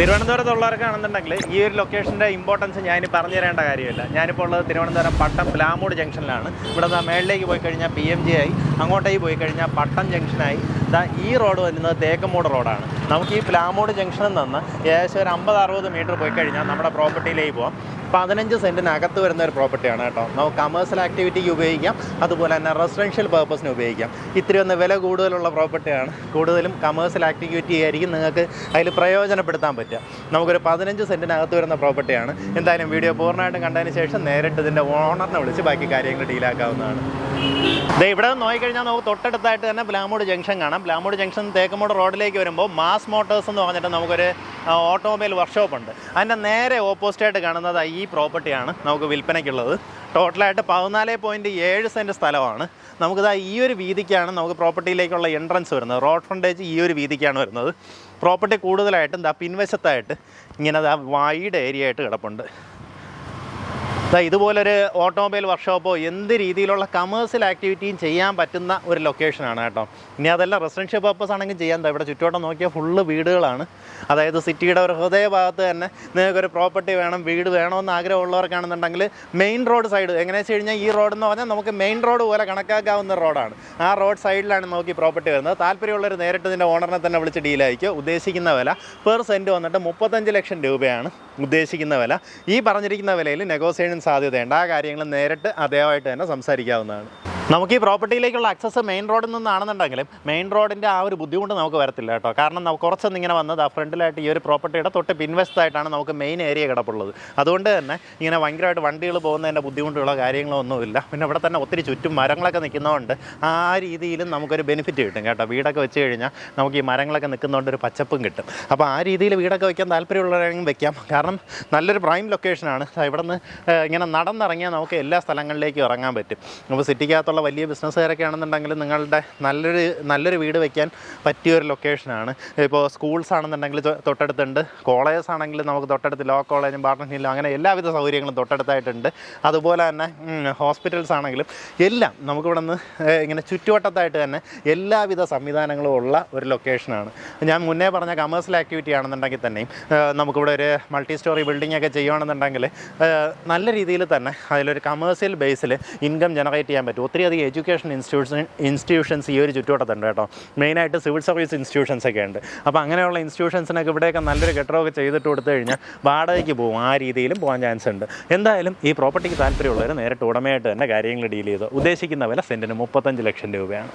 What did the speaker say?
തിരുവനന്തപുരത്തുള്ളവർക്കാണെന്നുണ്ടെങ്കിൽ ഈ ഒരു ലൊക്കേഷന്റെ ഇമ്പോർട്ടൻസ് ഞാൻ പറഞ്ഞു തരേണ്ട കാര്യമില്ല. ഞാനിപ്പോൾ ഉള്ളത് തിരുവനന്തപുരം പട്ടം പ്ലാമൂട് ജംഗ്ഷനിലാണ്. ഇവിടെ നിന്ന് മേളിലേക്ക് പോയി കഴിഞ്ഞാൽ പി എം ജി ആയി അങ്ങോട്ടേക്ക് പോയി കഴിഞ്ഞാൽ പട്ടം ജംഗ്ഷനായി. ദാ ഈ റോഡ് വരുന്നത് തേക്കമൂട് റോഡാണ് നമുക്ക് ഈ പ്ലാമൂട് ജംഗ്ഷനിൽ നിന്ന് ഏകദേശം ഒരു അമ്പത് അറുപത് മീറ്റർ പോയി കഴിഞ്ഞാൽ നമ്മുടെ പ്രോപ്പർട്ടിയിലേക്ക് പോകാം പതിനഞ്ച് സെന്റിനകത്ത് വരുന്ന ഒരു പ്രോപ്പർട്ടിയാണ് കേട്ടോ. നമുക്ക് കമേഴ്സ്യൽ ആക്ടിവിറ്റിക്ക് ഉപയോഗിക്കാം. അതുപോലെ തന്നെ റെസിഡൻഷ്യൽ പർപ്പസിന് ഉപയോഗിക്കാം. ഇത്തിരി ഒന്ന് വില കൂടുതലുള്ള പ്രോപ്പർട്ടിയാണ്. കൂടുതലും കമേഴ്സ്യൽ ആക്ടിവിറ്റി ആയിരിക്കും നിങ്ങൾക്ക് അതിൽ പ്രയോജനപ്പെടുത്താൻ പറ്റുക. നമുക്കൊരു പതിനഞ്ച് സെന്റിനകത്ത് വരുന്ന പ്രോപ്പർട്ടിയാണ്. എന്തായാലും വീഡിയോ പൂർണമായിട്ടും കണ്ടതിന് ശേഷം നേരിട്ട് ഇതിന്റെ ഓണറിനെ വിളിച്ച് ബാക്കി കാര്യങ്ങൾ ഡീലാക്കാവുന്നതാണ് ഇവിടെ നോക്കിക്കഴിഞ്ഞാൽ നമുക്ക് തൊട്ടടുത്തായിട്ട് തന്നെ പ്ലാമൂട് ജംഗ്ഷൻ കാണാം. പ്ലാമൂട് ജംഗ്ഷൻ തേക്കമൂട് റോഡിലേക്ക് വരുമ്പോൾ മാസ് മോട്ടേഴ്സ് എന്ന് പറഞ്ഞിട്ട് നമുക്കൊരു ഓട്ടോമൊബൈൽ വർക്ക്ഷോപ്പ് ഉണ്ട്. അതിന്റെ നേരെ ഓപ്പോസിറ്റായിട്ട് കാണുന്നത് ഈ പ്രോപ്പർട്ടിയാണ് നമുക്ക് വിൽപ്പനയ്ക്കുള്ളത്. ടോട്ടലായിട്ട് പതിനാല് പോയിന്റ് ഏഴ് സെന്റ് സ്ഥലമാണ്. നമുക്കിതാ ഈ ഒരു വീതിക്കാണ് നമുക്ക് പ്രോപ്പർട്ടിയിലേക്കുള്ള എൻട്രൻസ് വരുന്നത്. റോഡ് ഫ്രണ്ടേജ് ഈ ഒരു വീതിക്കാണ് വരുന്നത്. പ്രോപ്പർട്ടി കൂടുതലായിട്ടും ദാ പിൻവശത്തായിട്ട് ഇങ്ങനെ ദാ വൈഡ് ഏരിയ ആയിട്ട് കിടപ്പുണ്ട്. ഇതുപോലൊരു ഓട്ടോമൊബൈൽ വർക്ക്ഷോപ്പോ എന്ത് രീതിയിലുള്ള കമേഴ്സ്യൽ ആക്ടിവിറ്റിയും ചെയ്യാൻ പറ്റുന്ന ഒരു ലൊക്കേഷനാണ് കേട്ടോ. ഇനി അതെല്ലാം റെസിഡൻഷ്യൽ പർപ്പസ് ആണെങ്കിൽ ചെയ്യാൻ ഇവിടെ ചുറ്റോട്ടം നോക്കിയാൽ ഫുള്ള് വീടുകളാണ്. അതായത് സിറ്റിയുടെ ഒരു ഹൃദയഭാഗത്ത് തന്നെ നിങ്ങൾക്കൊരു പ്രോപ്പർട്ടി വേണം വീട് വേണമെന്ന് ആഗ്രഹമുള്ളവർക്കാണെന്നുണ്ടെങ്കിൽ മെയിൻ റോഡ് സൈഡ് എങ്ങനെയാണെന്ന് വെച്ച് കഴിഞ്ഞാൽ ഈ റോഡ് എന്ന് പറഞ്ഞാൽ നമുക്ക് മെയിൻ റോഡ് പോലെ കണക്കാക്കാവുന്ന റോഡാണ് ആ റോഡ് സൈഡിലാണ് നോക്കി പ്രോപ്പർട്ടി വരുന്നത്. താല്പര്യമുള്ളവർ നേരിട്ട് ഇതിന്റെ ഓണറിനെ തന്നെ വിളിച്ച് ഡീലായിരിക്കും ഉദ്ദേശിക്കുന്ന വില പെർ സെന്റ് വന്നിട്ട് മുപ്പത്തഞ്ച് ലക്ഷം രൂപയാണ് ഉദ്ദേശിക്കുന്ന വില. ഈ പറഞ്ഞിരിക്കുന്ന വിലയിൽ നെഗോസിയേഷൻ സാധ്യതയുണ്ട്. ആ കാര്യങ്ങൾ നേരിട്ട് അദ്ദേഹമായിട്ട് തന്നെ സംസാരിക്കാവുന്നതാണ്. നമുക്ക് ഈ പ്രോപ്പർട്ടിയിലേക്കുള്ള ആക്സസ് മെയിൻ റോഡിൽ നിന്നാണെന്നുണ്ടെങ്കിലും മെയിൻ റോഡിന്റെ ആ ഒരു ബുദ്ധിമുട്ട് നമുക്ക് വരത്തില്ല കേട്ടോ. കാരണം നമുക്ക് കുറച്ചൊന്ന് ഇങ്ങനെ വന്നത് ആ ഫ്രണ്ടിലായിട്ട് ഈ ഒരു പ്രോപ്പർട്ടിയുടെ തൊട്ട് പിൻവശത്തായിട്ടാണ് നമുക്ക് മെയിൻ ഏരിയ കിടപ്പുള്ളത്. അതുകൊണ്ട് തന്നെ ഇങ്ങനെ ഭയങ്കരമായിട്ട് വണ്ടികൾ പോകുന്നതിന്റെ ബുദ്ധിമുട്ടുള്ള കാര്യങ്ങളൊന്നുമില്ല പിന്നെ ഇവിടെ തന്നെ ഒത്തിരി ചുറ്റും മരങ്ങളൊക്കെ നിൽക്കുന്നതുകൊണ്ട് ആ രീതിയിലും നമുക്കൊരു ബെനിഫിറ്റ് കിട്ടും കേട്ടോ. വീടൊക്കെ വെച്ച് കഴിഞ്ഞാൽ നമുക്ക് ഈ മരങ്ങളൊക്കെ നിൽക്കുന്നതുകൊണ്ട് ഒരു പച്ചപ്പും കിട്ടും. അപ്പോൾ ആ രീതിയിൽ വീടൊക്കെ വയ്ക്കാൻ താല്പര്യമുള്ളവരെങ്കിലും വെക്കാം കാരണം നല്ലൊരു പ്രൈം ലൊക്കേഷനാണ് ഇവിടെ നിന്ന് ഇങ്ങനെ നടന്നിറങ്ങിയാൽ നമുക്ക് എല്ലാ സ്ഥലങ്ങളിലേക്കും ഇറങ്ങാൻ പറ്റും. നമുക്ക് സിറ്റിക്കകത്തുള്ള വലിയ ബിസിനസ്സുകാരൊക്കെ ആണെന്നുണ്ടെങ്കിൽ നിങ്ങളുടെ നല്ലൊരു നല്ലൊരു വീട് വയ്ക്കാൻ പറ്റിയൊരു ലൊക്കേഷനാണ്. ഇപ്പോൾ സ്കൂൾസ് ആണെന്നുണ്ടെങ്കിൽ തൊട്ടടുത്തുണ്ട്. കോളേജസ് ആണെങ്കിൽ നമുക്ക് തൊട്ടടുത്ത് ലോ കോളേജും പാർട്ണർ ഹില്ലും അങ്ങനെ എല്ലാവിധ സൗകര്യങ്ങളും തൊട്ടടുത്തായിട്ടുണ്ട്. അതുപോലെ തന്നെ ഹോസ്പിറ്റൽസ് ആണെങ്കിലും എല്ലാം നമുക്കിവിടെ നിന്ന് ഇങ്ങനെ ചുറ്റുവട്ടത്തായിട്ട് തന്നെ എല്ലാവിധ സംവിധാനങ്ങളും ഉള്ള ഒരു ലൊക്കേഷനാണ്. ഞാൻ മുന്നേ പറഞ്ഞ കമേഴ്സ്യൽ ആക്ടിവിറ്റി ആണെന്നുണ്ടെങ്കിൽ തന്നെയും നമുക്കിവിടെ ഒരു മൾട്ടി സ്റ്റോറി ബിൽഡിംഗ് ഒക്കെ ചെയ്യുകയാണെന്നുണ്ടെങ്കിൽ നല്ല രീതിയിൽ തന്നെ അതിലൊരു കമേഴ്സ്യൽ ബേസിൽ ഇൻകം ജനറേറ്റ് ചെയ്യാൻ പറ്റും. ഒത്തിരിയധികം എഡ്യൂക്കേഷൻ ഇൻസ്റ്റിറ്റ്യൂഷൻ ഇൻസ്റ്റിറ്റ്യൂഷൻസ് ഈ ഒരു ചുറ്റുവട്ടത്തുണ്ട് കേട്ടോ. മെയിനായിട്ട് സിവിൽ സർവീസ് ഇൻസ്റ്റിറ്റ്യൂഷൻസ് ഒക്കെ ഉണ്ട്. അപ്പോൾ അങ്ങനെയുള്ള ഇൻസ്റ്റിറ്റ്യൂഷൻസിനൊക്കെ ഇവിടെയൊക്കെ നല്ലൊരു കെട്ടറൊക്കെ ചെയ്തിട്ട് കൊടുത്തു കഴിഞ്ഞാൽ വാടകയ്ക്ക് പോകും ആ രീതിയിലും പോകാൻ ചാൻസ് ഉണ്ട്. എന്തായാലും ഈ പ്രോപ്പർട്ടിക്ക് താല്പര്യമുള്ളവർ നേരിട്ട് ഉടമയായിട്ട് തന്നെ കാര്യങ്ങൾ ഡീൽ ചെയ്തു ഉദ്ദേശിക്കുന്ന വില സെന്റിന് മുപ്പത്തഞ്ച് ലക്ഷം രൂപയാണ്.